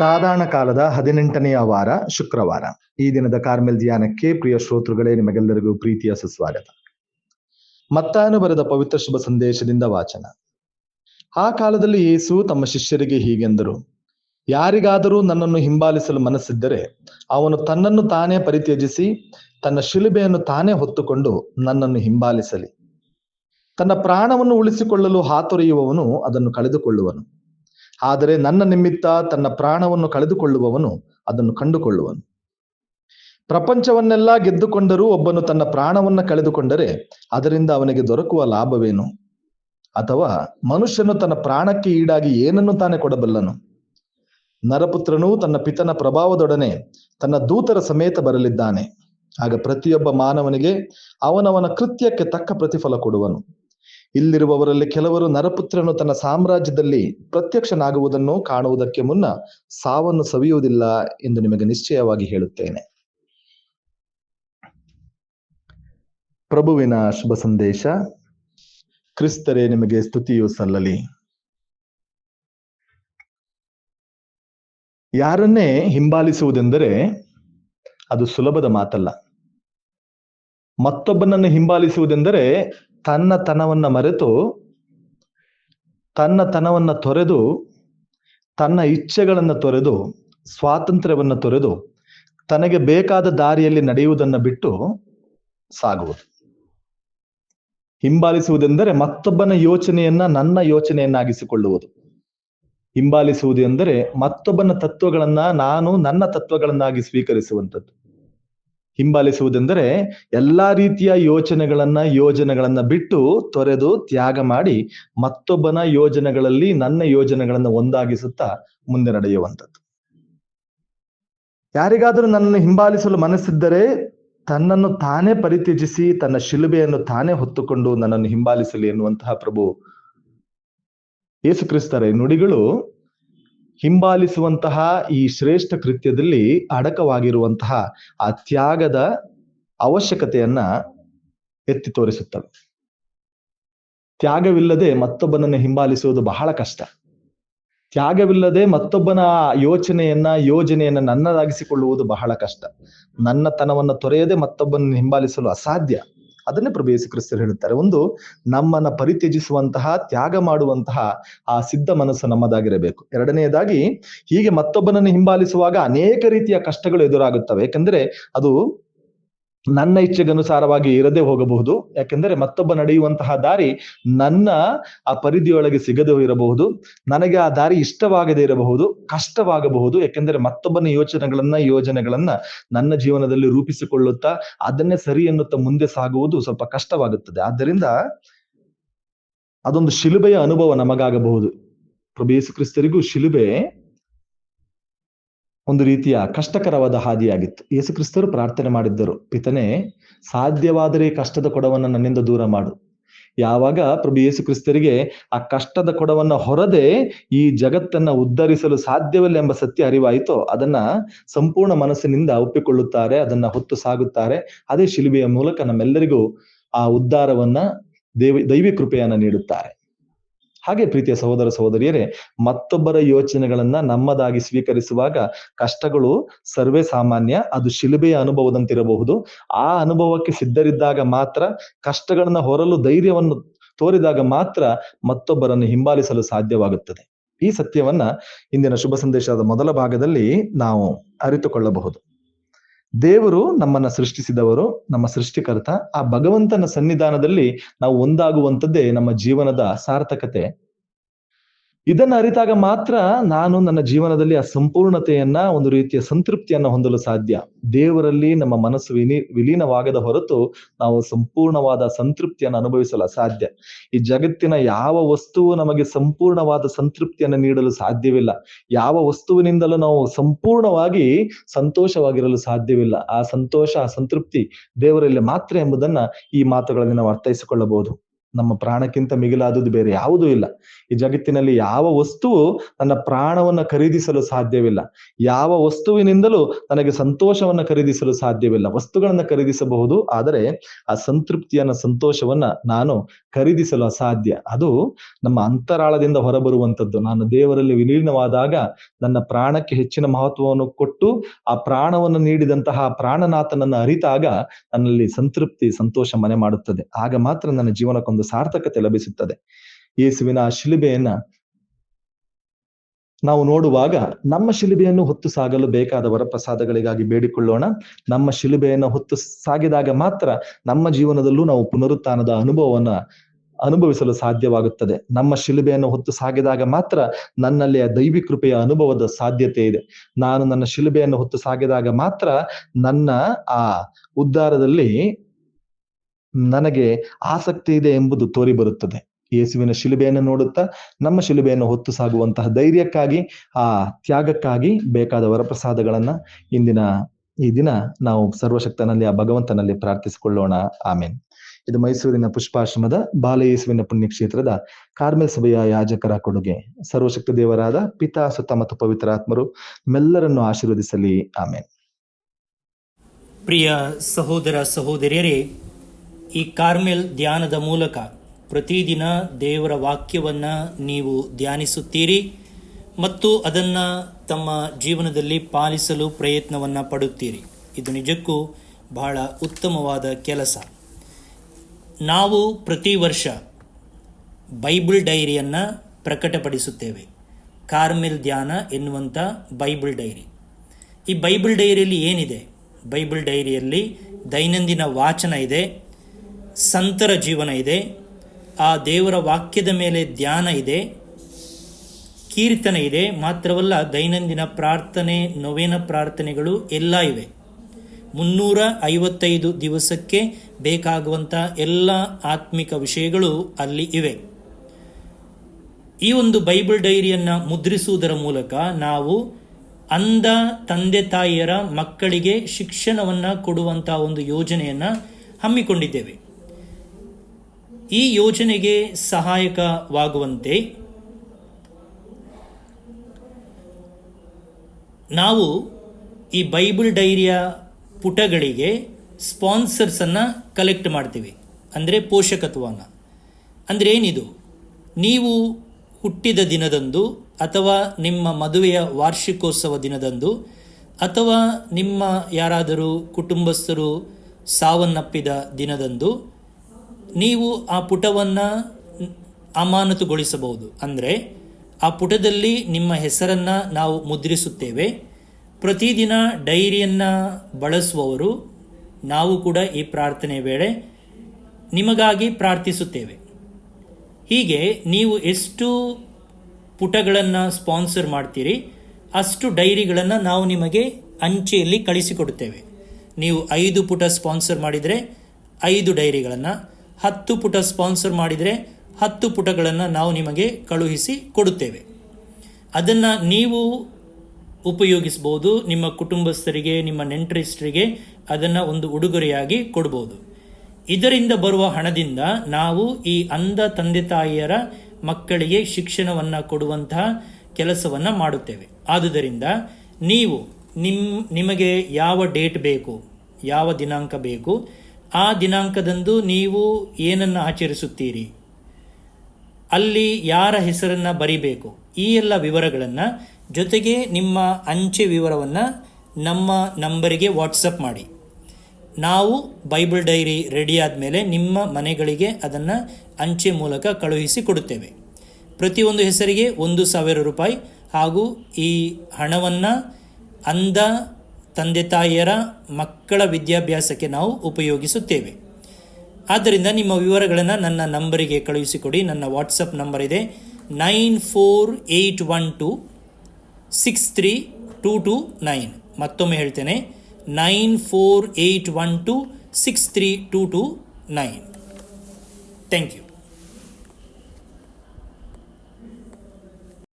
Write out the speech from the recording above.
ಸಾಧಾರಣ ಕಾಲದ ಹದಿನೆಂಟನೆಯ ವಾರ ಶುಕ್ರವಾರ. ಈ ದಿನದ ಕಾರ್ಮೆಲ್ ಧ್ಯಾನಕ್ಕೆ ಪ್ರಿಯ ಶ್ರೋತೃಗಳೇ, ನಿಮಗೆಲ್ಲರಿಗೂ ಪ್ರೀತಿಯ ಸುಸ್ವಾಗತ. ಮತ್ತಾನು ಬರೆದ ಪವಿತ್ರ ಶುಭ ಸಂದೇಶದಿಂದ ವಾಚನ. ಆ ಕಾಲದಲ್ಲಿ ಯೇಸು ತಮ್ಮ ಶಿಷ್ಯರಿಗೆ ಹೀಗೆಂದರು, ಯಾರಿಗಾದರೂ ನನ್ನನ್ನು ಹಿಂಬಾಲಿಸಲು ಮನಸ್ಸಿದ್ದರೆ, ಅವನು ತನ್ನನ್ನು ತಾನೇ ಪರಿತ್ಯಜಿಸಿ, ತನ್ನ ಶಿಲುಬೆಯನ್ನು ತಾನೇ ಹೊತ್ತುಕೊಂಡು ನನ್ನನ್ನು ಹಿಂಬಾಲಿಸಲಿ. ತನ್ನ ಪ್ರಾಣವನ್ನು ಉಳಿಸಿಕೊಳ್ಳಲು ಹಾತೊರೆಯುವವನು ಅದನ್ನು ಕಳೆದುಕೊಳ್ಳುವನು. ಆದರೆ ನನ್ನ ನಿಮಿತ್ತ ತನ್ನ ಪ್ರಾಣವನ್ನು ಕಳೆದುಕೊಳ್ಳುವವನು ಅದನ್ನು ಕಂಡುಕೊಳ್ಳುವನು. ಪ್ರಪಂಚವನ್ನೆಲ್ಲ ಗೆದ್ದುಕೊಂಡರೂ ಒಬ್ಬನು ತನ್ನ ಪ್ರಾಣವನ್ನು ಕಳೆದುಕೊಂಡರೆ ಅದರಿಂದ ಅವನಿಗೆ ದೊರಕುವ ಲಾಭವೇನು? ಅಥವಾ ಮನುಷ್ಯನು ತನ್ನ ಪ್ರಾಣಕ್ಕೆ ಈಡಾಗಿ ಏನನ್ನು ತಾನೇ ಕೊಡಬಲ್ಲನು? ನರಪುತ್ರನು ತನ್ನ ಪಿತನ ಪ್ರಭಾವದೊಡನೆ ತನ್ನ ದೂತರ ಸಮೇತ ಬರಲಿದ್ದಾನೆ. ಆಗ ಪ್ರತಿಯೊಬ್ಬ ಮಾನವನಿಗೆ ಅವನವನ ಕೃತ್ಯಕ್ಕೆ ತಕ್ಕ ಪ್ರತಿಫಲ ಕೊಡುವನು. ಇಲ್ಲಿರುವವರಲ್ಲಿ ಕೆಲವರು ನರಪುತ್ರನು ತನ್ನ ಸಾಮ್ರಾಜ್ಯದಲ್ಲಿ ಪ್ರತ್ಯಕ್ಷನಾಗುವುದನ್ನು ಕಾಣುವುದಕ್ಕೆ ಮುನ್ನ ಸಾವನ್ನು ಸವಿಯುವುದಿಲ್ಲ ಎಂದು ನಿಮಗೆ ನಿಶ್ಚಯವಾಗಿ ಹೇಳುತ್ತೇನೆ. ಪ್ರಭುವಿನ ಶುಭ ಸಂದೇಶ. ಕ್ರಿಸ್ತರೇ, ನಿಮಗೆ ಸ್ತುತಿಯು ಸಲ್ಲಲಿ. ಯಾರನ್ನೇ ಹಿಂಬಾಲಿಸುವುದೆಂದರೆ ಅದು ಸುಲಭದ ಮಾತಲ್ಲ. ಮತ್ತೊಬ್ಬನನ್ನು ಹಿಂಬಾಲಿಸುವುದೆಂದರೆ ತನ್ನ ತನವನ್ನ ಮರೆತು, ತನ್ನ ತನವನ್ನ ತೊರೆದು, ತನ್ನ ಇಚ್ಛೆಗಳನ್ನು ತೊರೆದು, ಸ್ವಾತಂತ್ರ್ಯವನ್ನು ತೊರೆದು, ತನಗೆ ಬೇಕಾದ ದಾರಿಯಲ್ಲಿ ನಡೆಯುವುದನ್ನು ಬಿಟ್ಟು ಸಾಗುವುದು. ಹಿಂಬಾಲಿಸುವುದೆಂದರೆ ಮತ್ತೊಬ್ಬನ ಯೋಚನೆಯನ್ನ ನನ್ನ ಯೋಚನೆಯನ್ನಾಗಿಸಿಕೊಳ್ಳುವುದು. ಹಿಂಬಾಲಿಸುವುದು ಎಂದರೆ ಮತ್ತೊಬ್ಬನ ತತ್ವಗಳನ್ನ ನಾನು ನನ್ನ ತತ್ವಗಳನ್ನಾಗಿ ಸ್ವೀಕರಿಸುವಂಥದ್ದು. ಹಿಂಬಾಲಿಸುವುದೆಂದರೆ ಎಲ್ಲಾ ರೀತಿಯ ಯೋಚನೆಗಳನ್ನ, ಯೋಜನೆಗಳನ್ನ ಬಿಟ್ಟು ತೊರೆದು ತ್ಯಾಗ ಮಾಡಿ ಮತ್ತೊಬ್ಬನ ಯೋಜನೆಗಳಲ್ಲಿ ನನ್ನ ಯೋಜನೆಗಳನ್ನ ಒಂದಾಗಿಸುತ್ತಾ ಮುಂದೆ ನಡೆಯುವಂಥದ್ದು ಯಾರಿಗಾದರೂ ನನ್ನನ್ನು ಹಿಂಬಾಲಿಸಲು ಮನಸ್ಸಿದ್ದರೆ ತನ್ನನ್ನು ತಾನೇ ಪರಿತ್ಯಜಿಸಿ, ತನ್ನ ಶಿಲುಬೆಯನ್ನು ತಾನೇ ಹೊತ್ತುಕೊಂಡು ನನ್ನನ್ನು ಹಿಂಬಾಲಿಸಲಿ ಎನ್ನುವಂತಹ ಪ್ರಭು ಯೇಸು ಕ್ರಿಸ್ತರ ನುಡಿಗಳು ಹಿಂಬಾಲಿಸುವಂತಹ ಈ ಶ್ರೇಷ್ಠ ಕೃತ್ಯದಲ್ಲಿ ಅಡಕವಾಗಿರುವಂತಹ ಆ ತ್ಯಾಗದ ಅವಶ್ಯಕತೆಯನ್ನ ಎತ್ತಿ ತೋರಿಸುತ್ತವೆ. ತ್ಯಾಗವಿಲ್ಲದೆ ಮತ್ತೊಬ್ಬನನ್ನು ಹಿಂಬಾಲಿಸುವುದು ಬಹಳ ಕಷ್ಟ. ತ್ಯಾಗವಿಲ್ಲದೆ ಮತ್ತೊಬ್ಬನ ಯೋಚನೆಯನ್ನ, ಯೋಜನೆಯನ್ನ ನನ್ನದಾಗಿಸಿಕೊಳ್ಳುವುದು ಬಹಳ ಕಷ್ಟ. ನನ್ನತನವನ್ನು ತೊರೆಯದೆ ಮತ್ತೊಬ್ಬನನ್ನು ಹಿಂಬಾಲಿಸಲು ಅಸಾಧ್ಯ. ಅದನ್ನೇ ಪ್ರಭು ಯೇಸು ಹೇಳುತ್ತಾರೆ. ಒಂದು ನಮ್ಮನ್ನ ಪರಿತ್ಯಜಿಸುವಂತಹ, ತ್ಯಾಗ ಮಾಡುವಂತಹ ಆ ಸಿದ್ಧ ಮನಸ್ಸು ನಮ್ಮದಾಗಿರಬೇಕು. ಎರಡನೆಯದಾಗಿ, ಹೀಗೆ ಮತ್ತೊಬ್ಬನನ್ನು ಹಿಂಬಾಲಿಸುವಾಗ ಅನೇಕ ರೀತಿಯ ಕಷ್ಟಗಳು ಎದುರಾಗುತ್ತವೆ. ಯಾಕಂದ್ರೆ ಅದು ನನ್ನ ಇಚ್ಛೆಗನುಸಾರವಾಗಿ ಇರದೆ ಹೋಗಬಹುದು. ಯಾಕೆಂದರೆ ಮತ್ತೊಬ್ಬ ನಡೆಯುವಂತಹ ದಾರಿ ನನ್ನ ಆ ಪರಿಧಿಯೊಳಗೆ ಸಿಗದೆ ಇರಬಹುದು. ನನಗೆ ಆ ದಾರಿ ಇಷ್ಟವಾಗದೇ ಇರಬಹುದು, ಕಷ್ಟವಾಗಬಹುದು. ಯಾಕೆಂದರೆ ಮತ್ತೊಬ್ಬನ ಯೋಚನೆಗಳನ್ನ, ಯೋಜನೆಗಳನ್ನ ನನ್ನ ಜೀವನದಲ್ಲಿ ರೂಪಿಸಿಕೊಳ್ಳುತ್ತಾ ಅದನ್ನೇ ಸರಿ ಎನ್ನುತ್ತಾ ಮುಂದೆ ಸಾಗುವುದು ಸ್ವಲ್ಪ ಕಷ್ಟವಾಗುತ್ತದೆ. ಆದ್ದರಿಂದ ಅದೊಂದು ಶಿಲುಬೆಯ ಅನುಭವ ನಮಗಾಗಬಹುದು. ಪ್ರಭು ಯೇಸು ಕ್ರಿಸ್ತರಿಗೂ ಶಿಲುಬೆ ಒಂದು ರೀತಿಯ ಕಷ್ಟಕರವಾದ ಹಾದಿಯಾಗಿತ್ತು. ಯೇಸು ಕ್ರಿಸ್ತರು ಪ್ರಾರ್ಥನೆ ಮಾಡಿದ್ದರು, ಪಿತನೆ, ಸಾಧ್ಯವಾದರೆ ಕಷ್ಟದ ಕೊಡವನ್ನು ನನ್ನಿಂದ ದೂರ ಮಾಡು. ಯಾವಾಗ ಪ್ರಭು ಯೇಸು ಕ್ರಿಸ್ತರಿಗೆ ಆ ಕಷ್ಟದ ಕೊಡವನ್ನು ಹೊರದೆ ಈ ಜಗತ್ತನ್ನ ಉದ್ಧರಿಸಲು ಸಾಧ್ಯವಿಲ್ಲ ಎಂಬ ಸತ್ಯ ಅರಿವಾಯಿತೋ, ಅದನ್ನ ಸಂಪೂರ್ಣ ಮನಸ್ಸಿನಿಂದ ಒಪ್ಪಿಕೊಳ್ಳುತ್ತಾರೆ, ಅದನ್ನ ಹೊತ್ತು ಸಾಗುತ್ತಾರೆ. ಅದೇ ಶಿಲುಬೆಯ ಮೂಲಕ ನಮ್ಮೆಲ್ಲರಿಗೂ ಆ ಉದ್ಧಾರವನ್ನ ದೇವಿ, ದೈವಿ ಕೃಪೆಯನ್ನ ನೀಡುತ್ತಾರೆ. ಹಾಗೆ ಪ್ರೀತಿಯ ಸಹೋದರ ಸಹೋದರಿಯರೇ, ಮತ್ತೊಬ್ಬರ ಯೋಚನೆಗಳನ್ನ ನಮ್ಮದಾಗಿ ಸ್ವೀಕರಿಸುವಾಗ ಕಷ್ಟಗಳು ಸರ್ವೇ ಸಾಮಾನ್ಯ, ಅದು ಶಿಲುಬೆಯ ಅನುಭವದಂತಿರಬಹುದು. ಆ ಅನುಭವಕ್ಕೆ ಸಿದ್ಧರಿದ್ದಾಗ ಮಾತ್ರ, ಕಷ್ಟಗಳನ್ನ ಹೊರಲು ಧೈರ್ಯವನ್ನು ತೋರಿದಾಗ ಮಾತ್ರ ಮತ್ತೊಬ್ಬರನ್ನು ಹಿಂಬಾಲಿಸಲು ಸಾಧ್ಯವಾಗುತ್ತದೆ. ಈ ಸತ್ಯವನ್ನ ಇಂದಿನ ಶುಭ ಸಂದೇಶದ ಮೊದಲ ಭಾಗದಲ್ಲಿ ನಾವು ಅರಿತುಕೊಳ್ಳಬಹುದು. ದೇವರು ನಮ್ಮನ್ನ ಸೃಷ್ಟಿಸಿದವರು ನಮ್ಮ ಸೃಷ್ಟಿಕರ್ತ. ಆ ಭಗವಂತನ ಸನ್ನಿಧಾನದಲ್ಲಿ ನಾವು ಒಂದಾಗುವಂಥದ್ದೇ ನಮ್ಮ ಜೀವನದ ಸಾರ್ಥಕತೆ. ಇದನ್ನ ಅರಿತಾಗ ಮಾತ್ರ ನಾನು ನನ್ನ ಜೀವನದಲ್ಲಿ ಆ ಸಂಪೂರ್ಣತೆಯನ್ನ, ಒಂದು ರೀತಿಯ ಸಂತೃಪ್ತಿಯನ್ನ ಹೊಂದಲು ಸಾಧ್ಯ. ದೇವರಲ್ಲಿ ನಮ್ಮ ಮನಸ್ಸು ವಿನಿ, ವಿಲೀನವಾಗದ ಹೊರತು ನಾವು ಸಂಪೂರ್ಣವಾದ ಸಂತೃಪ್ತಿಯನ್ನು ಅನುಭವಿಸಲು ಸಾಧ್ಯ ಈ ಜಗತ್ತಿನ ಯಾವ ವಸ್ತುವು ನಮಗೆ ಸಂಪೂರ್ಣವಾದ ಸಂತೃಪ್ತಿಯನ್ನು ನೀಡಲು ಸಾಧ್ಯವಿಲ್ಲ. ಯಾವ ವಸ್ತುವಿನಿಂದಲೂ ನಾವು ಸಂಪೂರ್ಣವಾಗಿ ಸಂತೋಷವಾಗಿರಲು ಸಾಧ್ಯವಿಲ್ಲ. ಆ ಸಂತೋಷ, ಆ ಸಂತೃಪ್ತಿ ದೇವರಲ್ಲಿ ಮಾತ್ರ ಎಂಬುದನ್ನ ಈ ಮಾತುಗಳಲ್ಲಿ ನಾವು ಅರ್ಥೈಸಿಕೊಳ್ಳಬಹುದು. ನಮ್ಮ ಪ್ರಾಣಕ್ಕಿಂತ ಮಿಗಿಲಾದದ್ದು ಬೇರೆ ಯಾವುದೂ ಇಲ್ಲ. ಈ ಜಗತ್ತಿನಲ್ಲಿ ಯಾವ ವಸ್ತುವು ನನ್ನ ಪ್ರಾಣವನ್ನ ಖರೀದಿಸಲು ಸಾಧ್ಯವಿಲ್ಲ. ಯಾವ ವಸ್ತುವಿನಿಂದಲೂ ನನಗೆ ಸಂತೋಷವನ್ನ ಖರೀದಿಸಲು ಸಾಧ್ಯವಿಲ್ಲ. ವಸ್ತುಗಳನ್ನು ಖರೀದಿಸಬಹುದು, ಆದರೆ ಆ ಸಂತೃಪ್ತಿಯನ್ನ, ಸಂತೋಷವನ್ನ ನಾನು ಖರೀದಿಸಲು ಅಸಾಧ್ಯ. ಅದು ನಮ್ಮ ಅಂತರಾಳದಿಂದ ಹೊರಬರುವಂತದ್ದು ನಾನು ದೇವರಲ್ಲಿ ವಿಲೀನವಾದಾಗ ನನ್ನ ಪ್ರಾಣಕ್ಕೆ ಹೆಚ್ಚಿನ ಮಹತ್ವವನ್ನು ಕೊಟ್ಟು ಆ ಪ್ರಾಣವನ್ನು ನೀಡಿದಂತಹ ಪ್ರಾಣನಾಥನನ್ನು ಅರಿತಾಗ ನನ್ನಲ್ಲಿ ಸಂತೃಪ್ತಿ, ಸಂತೋಷ ಮನೆ ಮಾಡುತ್ತದೆ. ಆಗ ಮಾತ್ರ ನನ್ನ ಜೀವನಕ್ಕೊಂದು ಸಾರ್ಥಕತೆ ಲಭಿಸುತ್ತದೆ. ಯೇಸುವಿನ ಶಿಲುಬೆಯನ್ನ ನಾವು ನೋಡುವಾಗ ನಮ್ಮ ಶಿಲುಬೆಯನ್ನು ಹೊತ್ತು ಸಾಗಲು ಬೇಕಾದ ವರಪ್ರಸಾದಗಳಿಗಾಗಿ ಬೇಡಿಕೊಳ್ಳೋಣ. ನಮ್ಮ ಶಿಲುಬೆಯನ್ನು ಹೊತ್ತು ಸಾಗಿದಾಗ ಮಾತ್ರ ನಮ್ಮ ಜೀವನದಲ್ಲೂ ನಾವು ಪುನರುತ್ಥಾನದ ಅನುಭವವನ್ನ ಅನುಭವಿಸಲು ಸಾಧ್ಯವಾಗುತ್ತದೆ. ನಮ್ಮ ಶಿಲುಬೆಯನ್ನು ಹೊತ್ತು ಸಾಗಿದಾಗ ಮಾತ್ರ ನನ್ನಲ್ಲಿ ಆ ದೈವಿ ಕೃಪೆಯ ಅನುಭವದ ಸಾಧ್ಯತೆ ಇದೆ. ನಾನು ನನ್ನ ಶಿಲುಬೆಯನ್ನು ಹೊತ್ತು ಸಾಗಿದಾಗ ಮಾತ್ರ ನನ್ನ ಆ ಉದ್ಧಾರದಲ್ಲಿ ನನಗೆ ಆಸಕ್ತಿ ಇದೆ ಎಂಬುದು ತೋರಿ ಬರುತ್ತದೆ. ಯೇಸುವಿನ ಶಿಲುಬೆಯನ್ನು ನೋಡುತ್ತಾ ನಮ್ಮ ಶಿಲುಬೆಯನ್ನು ಹೊತ್ತು ಸಾಗುವಂತಹ ಧೈರ್ಯಕ್ಕಾಗಿ, ಆ ತ್ಯಾಗಕ್ಕಾಗಿ ಬೇಕಾದ ವರಪ್ರಸಾದಗಳನ್ನ ಇಂದಿನ ಈ ದಿನ ನಾವು ಸರ್ವಶಕ್ತನಲ್ಲಿ, ಆ ಭಗವಂತನಲ್ಲಿ ಪ್ರಾರ್ಥಿಸಿಕೊಳ್ಳೋಣ. ಆಮೇನ್. ಇದು ಮೈಸೂರಿನ ಪುಷ್ಪಾಶ್ರಮದ ಬಾಲಯೇಸುವಿನ ಪುಣ್ಯಕ್ಷೇತ್ರದ ಕಾರ್ಮೆಲ್ ಸಭೆಯ ಯಾಜಕರ ಕೊಡುಗೆ. ಸರ್ವಶಕ್ತ ದೇವರಾದ ಪಿತಾ ಸುತ್ತ ಮತ್ತು ಪವಿತ್ರಾತ್ಮರು ಮೆಲ್ಲರನ್ನು ಆಶೀರ್ವದಿಸಲಿ. ಆಮೇನ್. ಪ್ರಿಯ ಸಹೋದರ ಸಹೋದರಿಯರೇ ಈ ಕಾರ್ಮೆಲ್ ಧ್ಯಾನದ ಮೂಲಕ ಪ್ರತಿದಿನ ದೇವರ ವಾಕ್ಯವನ್ನು ನೀವು ಧ್ಯಾನಿಸುತ್ತೀರಿ ಮತ್ತು ಅದನ್ನು ತಮ್ಮ ಜೀವನದಲ್ಲಿ ಪಾಲಿಸಲು ಪ್ರಯತ್ನವನ್ನು ಪಡುತ್ತೀರಿ. ಇದು ನಿಜಕ್ಕೂ ಬಹಳ ಉತ್ತಮವಾದ ಕೆಲಸ. ನಾವು ಪ್ರತಿ ವರ್ಷ ಬೈಬಲ್ ಡೈರಿಯನ್ನು ಪ್ರಕಟಪಡಿಸುತ್ತೇವೆ. ಕಾರ್ಮೆಲ್ ಧ್ಯಾನ ಎನ್ನುವಂಥ ಬೈಬಲ್ ಡೈರಿ. ಈ ಬೈಬಲ್ ಡೈರಿಯಲ್ಲಿ ಏನಿದೆ? ಬೈಬಲ್ ಡೈರಿಯಲ್ಲಿ ದೈನಂದಿನ ವಾಚನ ಇದೆ. ಸಂತರ ಜೀವನ ಇದೆ. ಆ ದೇವರ ವಾಕ್ಯದ ಮೇಲೆ ಧ್ಯಾನ ಇದೆ. ಕೀರ್ತನೆ ಇದೆ. ಮಾತ್ರವಲ್ಲ, ದೈನಂದಿನ ಪ್ರಾರ್ಥನೆ, ನೊವೇನ ಪ್ರಾರ್ಥನೆಗಳು ಎಲ್ಲ ಇವೆ. ಮುನ್ನೂರ ಐವತ್ತೈದು ದಿವಸಕ್ಕೆ ಬೇಕಾಗುವಂಥ ಎಲ್ಲ ಆತ್ಮಿಕ ವಿಷಯಗಳು ಅಲ್ಲಿ ಇವೆ. ಈ ಒಂದು ಬೈಬಲ್ ಡೈರಿಯನ್ನು ಮುದ್ರಿಸುವುದರ ಮೂಲಕ ನಾವು ಅಂಧ ತಂದೆ ತಾಯಿಯರ ಮಕ್ಕಳಿಗೆ ಶಿಕ್ಷಣವನ್ನು ಕೊಡುವಂಥ ಒಂದು ಯೋಜನೆಯನ್ನು ಹಮ್ಮಿಕೊಂಡಿದ್ದೇವೆ. ಈ ಯೋಜನೆಗೆ ಸಹಾಯಕವಾಗುವಂತೆ ನಾವು ಈ ಬೈಬಲ್ ಡೈರಿಯ ಪುಟಗಳಿಗೆ ಸ್ಪಾನ್ಸರ್ಸನ್ನು ಕಲೆಕ್ಟ್ ಮಾಡ್ತೀವಿ. ಅಂದರೆ ಪೋಷಕತ್ವನ. ಅಂದರೆ ಏನಿದು? ನೀವು ಹುಟ್ಟಿದ ದಿನದಂದು ಅಥವಾ ನಿಮ್ಮ ಮದುವೆಯ ವಾರ್ಷಿಕೋತ್ಸವ ದಿನದಂದು ಅಥವಾ ನಿಮ್ಮ ಯಾರಾದರೂ ಕುಟುಂಬಸ್ಥರು ಸಾವನ್ನಪ್ಪಿದ ದಿನದಂದು ನೀವು ಆ ಪುಟವನ್ನು ಅಮಾನತುಗೊಳಿಸಬಹುದು. ಅಂದರೆ ಆ ಪುಟದಲ್ಲಿ ನಿಮ್ಮ ಹೆಸರನ್ನು ನಾವು ಮುದ್ರಿಸುತ್ತೇವೆ. ಪ್ರತಿದಿನ ಡೈರಿಯನ್ನು ಬಳಸುವವರು ನಾವು ಕೂಡ ಈ ಪ್ರಾರ್ಥನೆ ವೇಳೆ ನಿಮಗಾಗಿ ಪ್ರಾರ್ಥಿಸುತ್ತೇವೆ. ಹೀಗೆ ನೀವು ಎಷ್ಟು ಪುಟಗಳನ್ನು ಸ್ಪಾನ್ಸರ್ ಮಾಡ್ತೀರಿ, ಅಷ್ಟು ಡೈರಿಗಳನ್ನು ನಾವು ನಿಮಗೆ ಅಂಚೆಯಲ್ಲಿ ಕಳಿಸಿಕೊಡುತ್ತೇವೆ. ನೀವು ಐದು ಪುಟ ಸ್ಪಾನ್ಸರ್ ಮಾಡಿದರೆ ಐದು ಡೈರಿಗಳನ್ನು ಹತ್ತು ಪುಟ ಸ್ಪಾನ್ಸರ್ ಮಾಡಿದರೆ ಹತ್ತು ಪುಟಗಳನ್ನು ನಾವು ನಿಮಗೆ ಕಳುಹಿಸಿ ಕೊಡುತ್ತೇವೆ. ಅದನ್ನು ನೀವು ಉಪಯೋಗಿಸ್ಬೋದು ನಿಮ್ಮ ಕುಟುಂಬಸ್ಥರಿಗೆ, ನಿಮ್ಮ ನೆಂಟರಿಷ್ಟರಿಗೆ ಅದನ್ನು ಒಂದು ಉಡುಗೊರೆಯಾಗಿ ಕೊಡ್ಬೋದು. ಇದರಿಂದ ಬರುವ ಹಣದಿಂದ ನಾವು ಈ ಅಂಧ ತಂದೆ ತಾಯಿಯರ ಮಕ್ಕಳಿಗೆ ಶಿಕ್ಷಣವನ್ನು ಕೊಡುವಂತಹ ಕೆಲಸವನ್ನು ಮಾಡುತ್ತೇವೆ. ಆದುದರಿಂದ ನೀವು ನಿಮ್, ನಿಮಗೆ ಯಾವ ಡೇಟ್ ಬೇಕು, ಯಾವ ದಿನಾಂಕ ಬೇಕು ಆ ದಿನಾಂಕದಂದು ನೀವು ಏನನ್ನು ಆಚರಿಸುತ್ತೀರಿ? ಅಲ್ಲಿ ಯಾರ ಹೆಸರನ್ನು ಬರಿಬೇಕು? ಈ ಎಲ್ಲ ವಿವರಗಳನ್ನು ಜೊತೆಗೆ ನಿಮ್ಮ ಅಂಚೆ ವಿವರವನ್ನು ನಮ್ಮ ನಂಬರಿಗೆ ವಾಟ್ಸಪ್ ಮಾಡಿ. ನಾವು ಬೈಬಲ್ ಡೈರಿ ರೆಡಿ ಆದಮೇಲೆ ನಿಮ್ಮ ಮನೆಗಳಿಗೆ ಅದನ್ನು ಅಂಚೆ ಮೂಲಕ ಕಳುಹಿಸಿ ಕೊಡುತ್ತೇವೆ. ಪ್ರತಿಯೊಂದು ಹೆಸರಿಗೆ ಒಂದು ಸಾವಿರ ರೂಪಾಯಿ ಹಾಗೂ ಈ ಹಣವನ್ನು ಅಂಧ ತಂದೆ ತಾಯಿಯರ ಮಕ್ಕಳ ವಿದ್ಯಾಭ್ಯಾಸಕ್ಕೆ ನಾವು ಉಪಯೋಗಿಸುತ್ತೇವೆ. ಆದ್ದರಿಂದ ನಿಮ್ಮ ವಿವರಗಳನ್ನು ನನ್ನ ನಂಬರಿಗೆ ಕಳುಹಿಸಿಕೊಡಿ. ನನ್ನ ವಾಟ್ಸಪ್ ನಂಬರ್ ಇದೆ. Nine four eight one two six three two two nine. ಮತ್ತೊಮ್ಮೆ ಹೇಳ್ತೇನೆ. Nine four eight one two six three two two nine. Thank you.